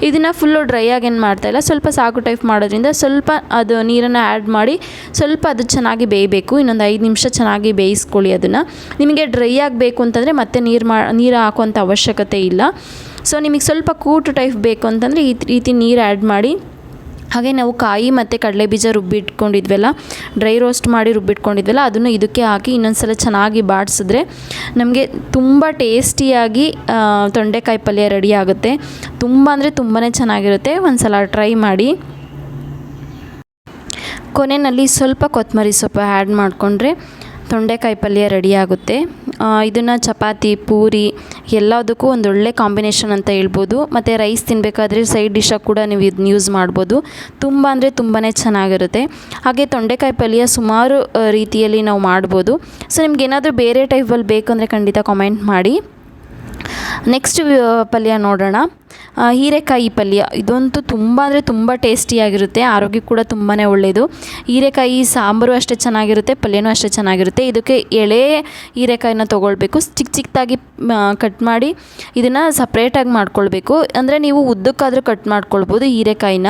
ಇದನ್ನು ಫುಲ್ಲು ಡ್ರೈ ಆಗಿ ಏನು ಮಾಡ್ತಾಯಿಲ್ಲ ಸ್ವಲ್ಪ ಸಾಕು ಟೈಪ್ ಮಾಡೋದ್ರಿಂದ ಸ್ವಲ್ಪ ಅದು ನೀರನ್ನು ಆ್ಯಡ್ ಮಾಡಿ, ಸ್ವಲ್ಪ ಅದು ಚೆನ್ನಾಗಿ ಬೇಯಬೇಕು. ಇನ್ನೊಂದು ಐದು ನಿಮಿಷ ಚೆನ್ನಾಗಿ ಬೇಯಿಸ್ಕೊಳ್ಳಿ ಅದನ್ನು. ನಿಮಗೆ ಡ್ರೈ ಆಗಬೇಕು ಅಂತಂದರೆ ಮತ್ತೆ ನೀರು ಮಾ, ನೀರು ಹಾಕುವಂಥ ಅವಶ್ಯಕತೆ ಇಲ್ಲ. ಸೊ ನಿಮಗೆ ಸ್ವಲ್ಪ ಕೂಟು ಟೈಪ್ ಬೇಕು ಅಂತಂದರೆ ಈ ರೀತಿ ನೀರು ಆ್ಯಡ್ ಮಾಡಿ, ಹಾಗೆ ನಾವು ಕಾಯಿ ಮತ್ತು ಕಡಲೆ ಬೀಜ ರುಬ್ಬಿಟ್ಕೊಂಡಿದ್ವಲ್ಲ ಡ್ರೈ ರೋಸ್ಟ್ ಮಾಡಿ ರುಬ್ಬಿಟ್ಕೊಂಡಿದ್ವಲ್ಲ, ಅದನ್ನು ಇದಕ್ಕೆ ಹಾಕಿ ಇನ್ನೊಂದು ಸಲ ಚೆನ್ನಾಗಿ ಬಾಡಿಸಿದ್ರೆ ನಮಗೆ ತುಂಬ ಟೇಸ್ಟಿಯಾಗಿ ತೊಂಡೆಕಾಯಿ ಪಲ್ಯ ರೆಡಿ ಆಗುತ್ತೆ. ತುಂಬ ಅಂದರೆ ತುಂಬಾ ಚೆನ್ನಾಗಿರುತ್ತೆ. ಒಂದು ಸಲ ಟ್ರೈ ಮಾಡಿ. ಕೊನೆಯಲ್ಲಿ ಸ್ವಲ್ಪ ಕೊತ್ತಂಬರಿ ಸೊಪ್ಪು ಆ್ಯಡ್ ಮಾಡಿಕೊಂಡ್ರೆ ತೊಂಡೆಕಾಯಿ ಪಲ್ಯ ರೆಡಿ ಆಗುತ್ತೆ. ಇದನ್ನು ಚಪಾತಿ, ಪೂರಿ ಎಲ್ಲದಕ್ಕೂ ಒಂದು ಒಳ್ಳೆ ಕಾಂಬಿನೇಷನ್ ಅಂತ ಹೇಳ್ಬೋದು. ಮತ್ತು ರೈಸ್ ತಿನ್ನಬೇಕಾದ್ರೆ ಸೈಡ್ ಡಿಶಾಗಿ ಕೂಡ ನೀವು ಇದನ್ನ ಯೂಸ್ ಮಾಡ್ಬೋದು. ತುಂಬ ಅಂದರೆ ತುಂಬಾ ಚೆನ್ನಾಗಿರುತ್ತೆ. ಹಾಗೆ ತೊಂಡೆಕಾಯಿ ಪಲ್ಯ ಸುಮಾರು ರೀತಿಯಲ್ಲಿ ನಾವು ಮಾಡ್ಬೋದು. ಸೊ ನಿಮ್ಗೇನಾದರೂ ಬೇರೆ ಟೈಪಲ್ಲಿ ಬೇಕಂದರೆ ಖಂಡಿತ ಕಾಮೆಂಟ್ ಮಾಡಿ. ನೆಕ್ಸ್ಟ್ ಪಲ್ಯ ನೋಡೋಣ. ಹೀರೆಕಾಯಿ ಪಲ್ಯ. ಇದಂತೂ ತುಂಬ ಅಂದರೆ ತುಂಬ ಟೇಸ್ಟಿಯಾಗಿರುತ್ತೆ ಆರೋಗ್ಯ ಕೂಡ ತುಂಬಾ ಒಳ್ಳೆಯದು ಹೀರೆಕಾಯಿ ಸಾಂಬಾರು ಅಷ್ಟೇ ಚೆನ್ನಾಗಿರುತ್ತೆ, ಪಲ್ಯನೂ ಅಷ್ಟೇ ಚೆನ್ನಾಗಿರುತ್ತೆ. ಇದಕ್ಕೆ ಎಳೆ ಹೀರೆಕಾಯಿನ ತೊಗೊಳ್ಬೇಕು. ಚಿಕ್ಕ ಚಿಕ್ಕದಾಗಿ ಕಟ್ ಮಾಡಿ ಇದನ್ನು ಸಪ್ರೇಟಾಗಿ ಮಾಡ್ಕೊಳ್ಬೇಕು. ಅಂದರೆ ನೀವು ಉದ್ದಕ್ಕಾದರೂ ಕಟ್ ಮಾಡ್ಕೊಳ್ಬೋದು ಹೀರೆಕಾಯಿನ.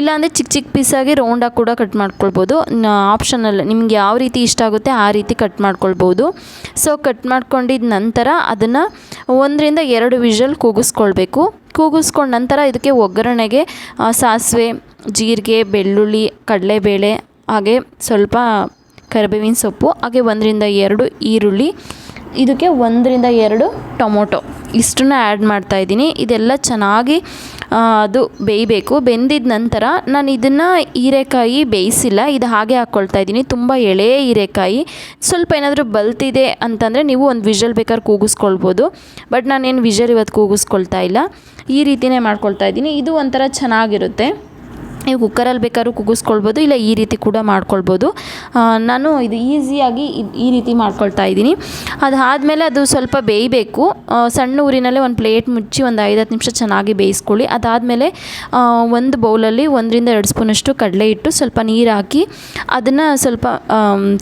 ಇಲ್ಲಾಂದರೆ ಚಿಕ್ಕ ಚಿಕ್ಕ ಪೀಸಾಗಿ ರೌಂಡಾಗಿ ಕೂಡ ಕಟ್ ಮಾಡ್ಕೊಳ್ಬೋದು. ಆಪ್ಷನಲ್ ನಿಮ್ಗೆ ಯಾವ ರೀತಿ ಇಷ್ಟ ಆಗುತ್ತೆ ಆ ರೀತಿ ಕಟ್ ಮಾಡ್ಕೊಳ್ಬೋದು. ಸೊ ಕಟ್ ಮಾಡ್ಕೊಂಡಿದ ನಂತರ ಅದನ್ನು ಒಂದರಿಂದ ಎರಡು ವಿಷಲ್ ಕೂಗಿಸ್ಕೊಳ್ಬೇಕು. ಕೂಗಿಸ್ಕೊಂಡ ನಂತರ ಇದಕ್ಕೆ ಒಗ್ಗರಣೆಗೆ ಸಾಸಿವೆ, ಜೀರಿಗೆ, ಬೆಳ್ಳುಳ್ಳಿ, ಕಡಲೆಬೇಳೆ, ಹಾಗೆ ಸ್ವಲ್ಪ ಕರಿಬೇವಿನ ಸೊಪ್ಪು, ಹಾಗೆ ಒಂದರಿಂದ ಎರಡು ಈರುಳ್ಳಿ, ಇದಕ್ಕೆ ಒಂದರಿಂದ ಎರಡು ಟೊಮೊಟೊ. ಇಷ್ಟನ್ನ ಆ್ಯಡ್ ಮಾಡ್ತಾಯಿದ್ದೀನಿ ಇದೆಲ್ಲ ಚೆನ್ನಾಗಿ ಅದು ಬೇಯಬೇಕು. ಬೆಂದಿದ ನಂತರ ನಾನು ಇದನ್ನು ಹೀರೆಕಾಯಿ ಬೇಯಿಸಿಲ್ಲ. ಇದು ಹಾಗೆ ಹಾಕ್ಕೊಳ್ತಾ ಇದ್ದೀನಿ. ತುಂಬ ಎಳೆ ಹೀರೆಕಾಯಿ. ಸ್ವಲ್ಪ ಏನಾದರೂ ಬಲ್ತಿದೆ ಅಂತಂದರೆ ನೀವು ಒಂದು ವಿಷಲ್ ಬೇಕಾದ್ರೆ ಕೂಗಿಸ್ಕೊಳ್ಬೋದು. ಬಟ್ ನಾನೇನು ವಿಷಲ್ ಇವತ್ತು ಕೂಗಿಸ್ಕೊಳ್ತಾ ಇಲ್ಲ. ಈ ರೀತಿಯೇ ಮಾಡ್ಕೊಳ್ತಾ ಇದ್ದೀನಿ. ಇದು ಒಂಥರ ಚೆನ್ನಾಗಿರುತ್ತೆ. ನೀವು ಕುಕ್ಕರಲ್ಲಿ ಬೇಕಾದ್ರೂ ಕೂಗಿಸ್ಕೊಳ್ಬೋದು ಇಲ್ಲ ಈ ರೀತಿ ಕೂಡ ಮಾಡ್ಕೊಳ್ಬೋದು. ನಾನು ಇದು ಈಸಿಯಾಗಿ ಈ ರೀತಿ ಮಾಡ್ಕೊಳ್ತಾ ಇದ್ದೀನಿ. ಅದಾದಮೇಲೆ ಅದು ಸ್ವಲ್ಪ ಬೇಯಬೇಕು. ಸಣ್ಣ ಊರಿನಲ್ಲೇ ಒಂದು ಪ್ಲೇಟ್ ಮುಚ್ಚಿ ಒಂದು ಐದು ಹತ್ತು ನಿಮಿಷ ಚೆನ್ನಾಗಿ ಬೇಯಿಸ್ಕೊಳ್ಳಿ. ಅದಾದಮೇಲೆ ಒಂದು ಬೌಲಲ್ಲಿ ಒಂದರಿಂದ ಎರಡು ಸ್ಪೂನಷ್ಟು ಕಡಲೆ ಇಟ್ಟು ಸ್ವಲ್ಪ ನೀರು ಹಾಕಿ ಅದನ್ನು ಸ್ವಲ್ಪ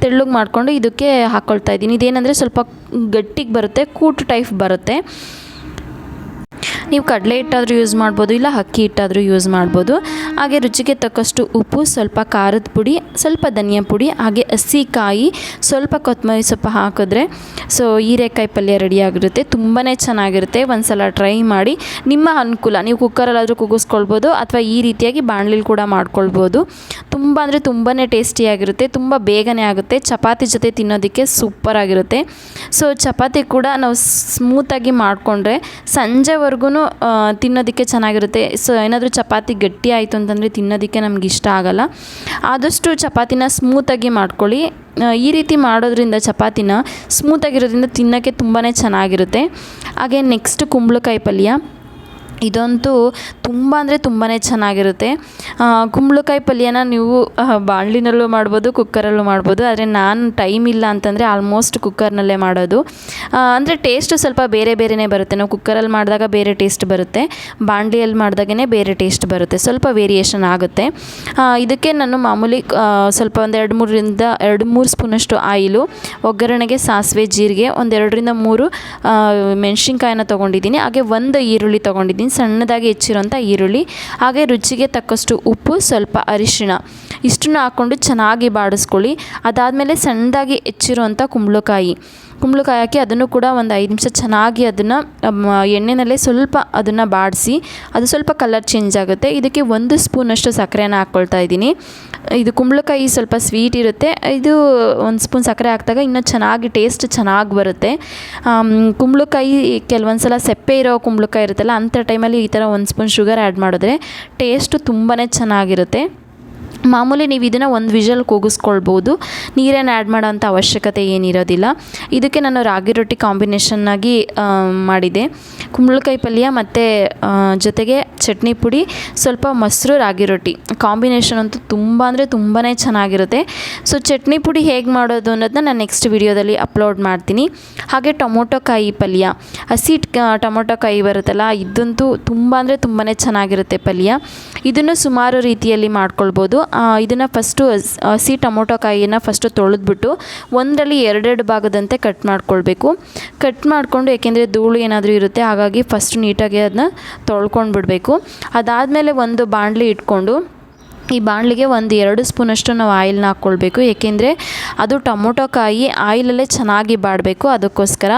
ತೆಳ್ಳಗೆ ಮಾಡಿಕೊಂಡು ಇದಕ್ಕೆ ಹಾಕ್ಕೊಳ್ತಾ ಇದ್ದೀನಿ. ಇದೇನೆಂದರೆ ಸ್ವಲ್ಪ ಗಟ್ಟಿಗೆ ಬರುತ್ತೆ, ಕೂಟು ಟೈಪ್ ಬರುತ್ತೆ. ನೀವು ಕಡಲೆ ಹಿಟ್ಟಾದರೂ ಯೂಸ್ ಮಾಡ್ಬೋದು, ಇಲ್ಲ ಅಕ್ಕಿ ಹಿಟ್ಟಾದರೂ ಯೂಸ್ ಮಾಡ್ಬೋದು. ಹಾಗೆ ರುಚಿಗೆ ತಕ್ಕಷ್ಟು ಉಪ್ಪು, ಸ್ವಲ್ಪ ಖಾರದ ಪುಡಿ, ಸ್ವಲ್ಪ ಧನಿಯಾ ಪುಡಿ, ಹಾಗೆ ಹಸಿ ಕಾಯಿ ಸ್ವಲ್ಪ ಕೊತ್ತಂಬರಿ ಸೊಪ್ಪು ಹಾಕಿದ್ರೆ ಸೊ ಹೀರೆಕಾಯಿ ಪಲ್ಯ ರೆಡಿಯಾಗಿರುತ್ತೆ ತುಂಬಾ ಚೆನ್ನಾಗಿರುತ್ತೆ. ಒಂದು ಸಲ ಟ್ರೈ ಮಾಡಿ. ನಿಮ್ಮ ಅನುಕೂಲ, ನೀವು ಕುಕ್ಕರಲ್ಲಾದರೂ ಕುಗಿಸ್ಕೊಳ್ಬೋದು ಅಥವಾ ಈ ರೀತಿಯಾಗಿ ಬಾಣಲಿಲಿ ಕೂಡ ಮಾಡ್ಕೊಳ್ಬೋದು. ತುಂಬ ಅಂದರೆ ತುಂಬಾ ಟೇಸ್ಟಿಯಾಗಿರುತ್ತೆ ತುಂಬ ಬೇಗನೆ ಆಗುತ್ತೆ. ಚಪಾತಿ ಜೊತೆ ತಿನ್ನೋದಕ್ಕೆ ಸೂಪರಾಗಿರುತ್ತೆ ಸೊ ಚಪಾತಿ ಕೂಡ ನಾವು ಸ್ಮೂತಾಗಿ ಮಾಡಿಕೊಂಡ್ರೆ ಸಂಜೆವರೆಗೂ ತಿನ್ನೋದಕ್ಕೆ ಚೆನ್ನಾಗಿರುತ್ತೆ. ಸೊ ಏನಾದರೂ ಚಪಾತಿ ಗಟ್ಟಿ ಆಯಿತು ಅಂತಂದರೆ ತಿನ್ನೋದಕ್ಕೆ ನಮ್ಗೆ ಇಷ್ಟ ಆಗಲ್ಲ. ಆದಷ್ಟು ಚಪಾತಿನ ಸ್ಮೂತಾಗಿ ಮಾಡ್ಕೊಳ್ಳಿ. ಈ ರೀತಿ ಮಾಡೋದ್ರಿಂದ ಚಪಾತಿನ ಸ್ಮೂತಾಗಿರೋದ್ರಿಂದ ತಿನ್ನೋಕ್ಕೆ ತುಂಬಾ ಚೆನ್ನಾಗಿರುತ್ತೆ. ಹಾಗೆ ನೆಕ್ಸ್ಟ್ ಕುಂಬಳಕಾಯಿ ಪಲ್ಯ. ಇದಂತೂ ತುಂಬ ಅಂದರೆ ತುಂಬಾ ಚೆನ್ನಾಗಿರುತ್ತೆ. ಕುಂಬಳಕಾಯಿ ಪಲ್ಯನ ನೀವು ಬಾಣಲಿನಲ್ಲೂ ಮಾಡ್ಬೋದು, ಕುಕ್ಕರಲ್ಲೂ ಮಾಡ್ಬೋದು. ಆದರೆ ನಾನು ಟೈಮ್ ಇಲ್ಲ ಅಂತಂದರೆ ಆಲ್ಮೋಸ್ಟ್ ಕುಕ್ಕರ್ನಲ್ಲೇ ಮಾಡೋದು. ಅಂದರೆ ಟೇಸ್ಟು ಸ್ವಲ್ಪ ಬೇರೆ ಬೇರೆಯೇ ಬರುತ್ತೆ. ನಾವು ಕುಕ್ಕರಲ್ಲಿ ಮಾಡಿದಾಗ ಬೇರೆ ಟೇಸ್ಟ್ ಬರುತ್ತೆ. ಬಾಣಲಿಯಲ್ಲಿ ಮಾಡಿದಾಗೇ ಬೇರೆ ಟೇಸ್ಟ್ ಬರುತ್ತೆ. ಸ್ವಲ್ಪ ವೇರಿಯೇಷನ್ ಆಗುತ್ತೆ. ಇದಕ್ಕೆ ನಾನು ಮಾಮೂಲಿ ಸ್ವಲ್ಪ ಒಂದು ಎರಡು ಮೂರರಿಂದ ಎರಡು ಮೂರು ಸ್ಪೂನಷ್ಟು ಆಯಿಲು, ಒಗ್ಗರಣೆಗೆ ಸಾಸಿವೆ, ಜೀರಿಗೆ ಒಂದೆರಡರಿಂದ ಮೂರು ಮೆಣಸಿನ್ಕಾಯನ್ನ ಮೆಣಸಿನ್ಕಾಯಿನ ತೊಗೊಂಡಿದ್ದೀನಿ. ಹಾಗೆ ಒಂದು ಈರುಳ್ಳಿ ತೊಗೊಂಡಿದ್ದೀನಿ. ಸಣ್ಣದಾಗಿ ಹೆಚ್ಚಿರುವಂಥ ಈರುಳ್ಳಿ, ಹಾಗೆ ರುಚಿಗೆ ತಕ್ಕಷ್ಟು ಉಪ್ಪು, ಸ್ವಲ್ಪ ಅರಿಶಿಣ. ಇಷ್ಟನ್ನು ಹಾಕ್ಕೊಂಡು ಚೆನ್ನಾಗಿ ಬಾಡಿಸ್ಕೊಳ್ಳಿ. ಅದಾದಮೇಲೆ ಸಣ್ಣದಾಗಿ ಹೆಚ್ಚಿರುವಂಥ ಕುಂಬಳಕಾಯಿ. ಕುಂಬಳಕಾಯಿ ಹಾಕಿ ಅದನ್ನು ಕೂಡ ಒಂದು ಐದು ನಿಮಿಷ ಚೆನ್ನಾಗಿ ಅದನ್ನು ಎಣ್ಣೆನಲ್ಲೇ ಸ್ವಲ್ಪ ಅದನ್ನು ಬಾಡಿಸಿ, ಅದು ಸ್ವಲ್ಪ ಕಲರ್ ಚೇಂಜ್ ಆಗುತ್ತೆ. ಇದಕ್ಕೆ ಒಂದು ಸ್ಪೂನಷ್ಟು ಸಕ್ಕರೆನ ಹಾಕ್ಕೊಳ್ತಾ ಇದ್ದೀನಿ. ಇದು ಕುಂಬಳಕಾಯಿ ಸ್ವಲ್ಪ ಸ್ವೀಟ್ ಇರುತ್ತೆ. ಇದು ಒಂದು ಸ್ಪೂನ್ ಸಕ್ಕರೆ ಹಾಕಿದಾಗ ಇನ್ನೂ ಚೆನ್ನಾಗಿ ಟೇಸ್ಟ್ ಚೆನ್ನಾಗಿ ಬರುತ್ತೆ. ಕುಂಬಳಕಾಯಿ ಕೆಲವೊಂದು ಸಲ ಸೆಪ್ಪೆ ಇರೋ ಕುಂಬಳಕಾಯಿ ಇರುತ್ತಲ್ಲ, ಅಂಥ ಟೈಮಲ್ಲಿ ಈ ಥರ ಒಂದು ಸ್ಪೂನ್ ಶುಗರ್ ಆ್ಯಡ್ ಮಾಡಿದ್ರೆ ಟೇಸ್ಟು ತುಂಬಾ ಚೆನ್ನಾಗಿರುತ್ತೆ. ಮಾಮೂಲಿ ನೀವು ಇದನ್ನು ಒಂದು ವಿಷಲ್ ಕೂಗಿಸ್ಕೊಳ್ಬೋದು. ನೀರೇನು ಆ್ಯಡ್ ಮಾಡೋಂಥ ಅವಶ್ಯಕತೆ ಏನಿರೋದಿಲ್ಲ. ಇದಕ್ಕೆ ನಾನು ರಾಗಿ ರೊಟ್ಟಿ ಕಾಂಬಿನೇಷನ್ನಾಗಿ ಮಾಡಿದೆ. ಕುಂಬಳಕಾಯಿ ಪಲ್ಯ ಮತ್ತು ಜೊತೆಗೆ ಚಟ್ನಿ ಪುಡಿ, ಸ್ವಲ್ಪ ಮೊಸರು, ರಾಗಿ ರೊಟ್ಟಿ. ಕಾಂಬಿನೇಷನ್ ಅಂತೂ ತುಂಬ ಅಂದರೆ ತುಂಬಾ ಚೆನ್ನಾಗಿರುತ್ತೆ. ಸೊ ಚಟ್ನಿ ಪುಡಿ ಹೇಗೆ ಮಾಡೋದು ಅನ್ನೋದನ್ನ ನಾನು ನೆಕ್ಸ್ಟ್ ವಿಡಿಯೋದಲ್ಲಿ ಅಪ್ಲೋಡ್ ಮಾಡ್ತೀನಿ. ಹಾಗೆ ಟೊಮೊಟೊ ಕಾಯಿ ಪಲ್ಯ. ಹಸಿ ಟೊಮೊಟೊ ಕಾಯಿ ಬರುತ್ತಲ್ಲ, ಇದಂತೂ ತುಂಬ ಅಂದರೆ ತುಂಬಾ ಚೆನ್ನಾಗಿರುತ್ತೆ ಪಲ್ಯ. ಇದನ್ನು ಸುಮಾರು ರೀತಿಯಲ್ಲಿ ಮಾಡ್ಕೊಳ್ಬೋದು. ಇದನ್ನು ಫಸ್ಟು ಹಸಿ ಟೊಮೊಟೊ ಕಾಯಿಯನ್ನು ಫಸ್ಟು ತೊಳೆದ್ಬಿಟ್ಟು ಒಂದರಲ್ಲಿ ಎರಡೆರಡು ಭಾಗದಂತೆ ಕಟ್ ಮಾಡ್ಕೊಳ್ಬೇಕು. ಕಟ್ ಮಾಡಿಕೊಂಡು ಏಕೆಂದರೆ ಧೂಳು ಏನಾದರೂ ಇರುತ್ತೆ, ಹಾಗಾಗಿ ಫಸ್ಟ್ ನೀಟಾಗಿ ಅದನ್ನ ತೊಳ್ಕೊಂಡು ಬಿಡಬೇಕು ಅದಾದಮೇಲೆ ಒಂದು ಬಾಣಲಿ ಇಟ್ಕೊಂಡು ಈ ಬಾಣಲಿಗೆ ಒಂದು ಎರಡು ಸ್ಪೂನಷ್ಟು ನಾವು ಆಯಿಲ್ನ ಹಾಕ್ಕೊಳ್ಬೇಕು. ಏಕೆಂದರೆ ಅದು ಟೊಮೊಟೊ ಕಾಯಿ ಆಯಿಲಲ್ಲೇ ಚೆನ್ನಾಗಿ ಬಾಡಬೇಕು ಅದಕ್ಕೋಸ್ಕರ.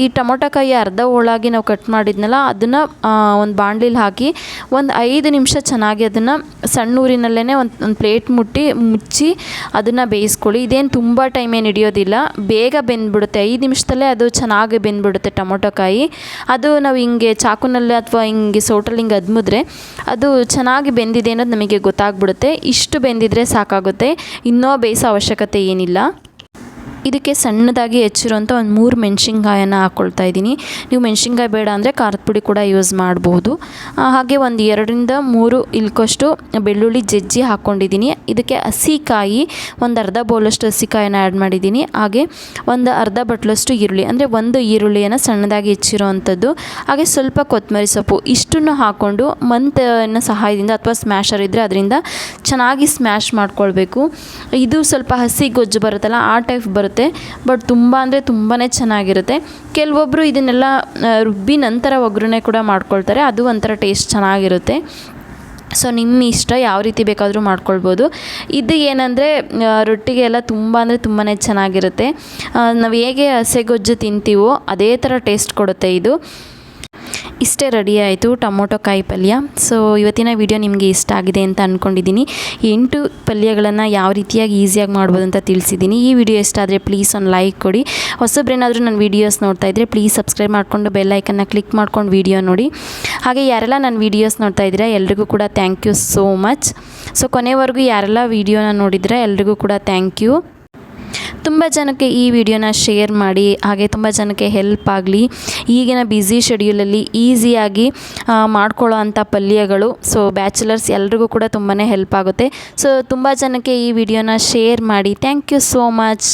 ಈ ಟೊಮೊಟೊ ಕಾಯಿ ಅರ್ಧ ಹೋಳಾಗಿ ನಾವು ಕಟ್ ಮಾಡಿದ್ನಲ್ಲ, ಅದನ್ನು ಒಂದು ಬಾಣಲಿಲಿ ಹಾಕಿ ಒಂದು ಐದು ನಿಮಿಷ ಚೆನ್ನಾಗಿ ಅದನ್ನು ಸಣ್ಣ ಊರಿನಲ್ಲೇ ಒಂದು ಒಂದು ಪ್ಲೇಟ್ ಮುಟ್ಟಿ, ಮುಚ್ಚಿ ಅದನ್ನು ಬೇಯಿಸ್ಕೊಳ್ಳಿ. ಇದೇನು ತುಂಬ ಟೈಮ್ ಏನು ಹಿಡಿಯೋದಿಲ್ಲ. ಬೇಗ ಬೆಂದ್ಬಿಡುತ್ತೆ. ಐದು ನಿಮಿಷದಲ್ಲೇ ಅದು ಚೆನ್ನಾಗಿ ಬೆಂದ್ಬಿಡುತ್ತೆ ಟೊಮೊಟೊ ಕಾಯಿ. ಅದು ನಾವು ಹಿಂಗೆ ಚಾಕುನಲ್ಲಿ ಅಥವಾ ಹಿಂಗೆ ಸೋಟಲ್ಲಿ ಹಿಂಗೆ ಅದ್ಮಿದ್ರೆ ಅದು ಚೆನ್ನಾಗಿ ಬೆಂದಿದೆ ಅನ್ನೋದು ನಮಗೆ ಗೊತ್ತಾಗ್ಬಿಡುತ್ತೆ. ಇಷ್ಟು ಬೆಂದಿದ್ರೆ ಸಾಕಾಗುತ್ತೆ. ಇನ್ನೂ ಬೇಯಿಸೋ ಅವಶ್ಯಕತೆ ಏನಿಲ್ಲ. ಇದಕ್ಕೆ ಸಣ್ಣದಾಗಿ ಹೆಚ್ಚಿರುವಂಥ ಒಂದು ಮೂರು ಮೆಣಸಿನ್ಕಾಯನ್ನು ಹಾಕ್ಕೊಳ್ತಾ ಇದ್ದೀನಿ. ನೀವು ಮೆಣಸಿನ್ಕಾಯಿ ಬೇಡ ಅಂದರೆ ಖಾರದ ಪುಡಿ ಕೂಡ ಯೂಸ್ ಮಾಡ್ಬೋದು. ಹಾಗೆ ಒಂದು ಎರಡರಿಂದ ಮೂರು ಇಲ್ಕಷ್ಟು ಬೆಳ್ಳುಳ್ಳಿ ಜಜ್ಜಿ ಹಾಕ್ಕೊಂಡಿದ್ದೀನಿ ಇದಕ್ಕೆ ಹಸಿಕಾಯಿ, ಒಂದು ಅರ್ಧ ಬೌಲಷ್ಟು ಹಸಿಕಾಯನ್ನು ಆ್ಯಡ್ ಮಾಡಿದ್ದೀನಿ. ಹಾಗೆ ಒಂದು ಅರ್ಧ ಬಟ್ಲಷ್ಟು ಈರುಳ್ಳಿ, ಅಂದರೆ ಒಂದು ಈರುಳ್ಳಿಯನ್ನು ಸಣ್ಣದಾಗಿ ಹೆಚ್ಚಿರೋವಂಥದ್ದು. ಹಾಗೆ ಸ್ವಲ್ಪ ಕೊತ್ತಂಬರಿ ಸೊಪ್ಪು ಇಷ್ಟನ್ನು ಹಾಕ್ಕೊಂಡು ಮಂತನ ಸಹಾಯದಿಂದ ಅಥವಾ ಸ್ಮ್ಯಾಶರ್ ಇದ್ದರೆ ಅದರಿಂದ ಚೆನ್ನಾಗಿ ಸ್ಮ್ಯಾಶ್ ಮಾಡ್ಕೊಳ್ಬೇಕು. ಇದು ಸ್ವಲ್ಪ ಹಸಿ ಗೊಜ್ಜು ಬರುತ್ತಲ್ಲ, ಆ ಟೈಪ್ ಬರುತ್ತೆ ಬಟ್ ತುಂಬ ಅಂದರೆ ತುಂಬಾ ಚೆನ್ನಾಗಿರುತ್ತೆ. ಕೆಲವೊಬ್ಬರು ಇದನ್ನೆಲ್ಲ ರುಬ್ಬಿ ನಂತರ ಒಗ್ಗರಣೆ ಕೂಡ ಮಾಡ್ಕೊಳ್ತಾರೆ. ಅದು ಒಂಥರ ಟೇಸ್ಟ್ ಚೆನ್ನಾಗಿರುತ್ತೆ. ಸೊ ನಿಮ್ಮ ಇಷ್ಟ ಯಾವ ರೀತಿ ಬೇಕಾದರೂ ಮಾಡ್ಕೊಳ್ಬೋದು. ಇದು ಏನಂದರೆ ರೊಟ್ಟಿಗೆ ಎಲ್ಲ ತುಂಬ ಅಂದರೆ ತುಂಬಾ ಚೆನ್ನಾಗಿರುತ್ತೆ. ನಾವು ಹೇಗೆ ಹಸೆಗೊಜ್ಜು ತಿಂತೀವೋ, ಅದೇ ಥರ ಟೇಸ್ಟ್ ಕೊಡುತ್ತೆ ಇದು. ಇಷ್ಟೇ ರೆಡಿ ಆಯಿತು ಟೊಮೊಟೊ ಕಾಯಿ ಪಲ್ಯ. ಸೊ ಇವತ್ತಿನ ವಿಡಿಯೋ ನಿಮಗೆ ಇಷ್ಟ ಆಗಿದೆ ಅಂತ ಅಂದ್ಕೊಂಡಿದ್ದೀನಿ ಎಂಟು ಪಲ್ಯಗಳನ್ನು ಯಾವ ರೀತಿಯಾಗಿ ಈಸಿಯಾಗಿ ಮಾಡ್ಬೋದು ಅಂತ ತಿಳಿಸಿದ್ದೀನಿ. ಈ ವಿಡಿಯೋ ಇಷ್ಟ ಆದರೆ ಪ್ಲೀಸ್ ಒಂದು ಲೈಕ್ ಕೊಡಿ. ಹೊಸಬ್ರೇನಾದರೂ ನನ್ನ ವೀಡಿಯೋಸ್ ನೋಡ್ತಾ ಇದ್ದರೆ ಪ್ಲೀಸ್ ಸಬ್ಸ್ಕ್ರೈಬ್ ಮಾಡಿಕೊಂಡು ಬೆಲ್ಲೈಕನ್ನ ಕ್ಲಿಕ್ ಮಾಡ್ಕೊಂಡು ವೀಡಿಯೋ ನೋಡಿ. ಹಾಗೆ ಯಾರೆಲ್ಲ ನನ್ನ ವೀಡಿಯೋಸ್ ನೋಡ್ತಾ ಇದ್ದೀರಾ, ಎಲ್ರಿಗೂ ಕೂಡ thank you so much so ಕೊನೆವರೆಗೂ ಯಾರೆಲ್ಲ ವೀಡಿಯೋನ ನೋಡಿದ್ರೆ ಎಲ್ರಿಗೂ ಕೂಡ ಥ್ಯಾಂಕ್ ಯು ತುಂಬ ಜನಕ್ಕೆ ಈ ವಿಡಿಯೋನ ಶೇರ್ ಮಾಡಿ, ಹಾಗೆ ತುಂಬ ಜನಕ್ಕೆ ಹೆಲ್ಪ್ ಆಗಲಿ. ಈಗಿನ ಬ್ಯುಸಿ ಶೆಡ್ಯೂಲಲ್ಲಿ ಈಸಿಯಾಗಿ ಮಾಡ್ಕೊಳ್ಳೋ ಅಂಥ ಪಲ್ಯಗಳು. ಸೊ ಬ್ಯಾಚುಲರ್ಸ್ ಎಲ್ರಿಗೂ ಕೂಡ ತುಂಬಾ ಹೆಲ್ಪ್ ಆಗುತ್ತೆ. ಸೊ ತುಂಬ ಜನಕ್ಕೆ ಈ ವಿಡಿಯೋನ ಶೇರ್ ಮಾಡಿ. Thank you so much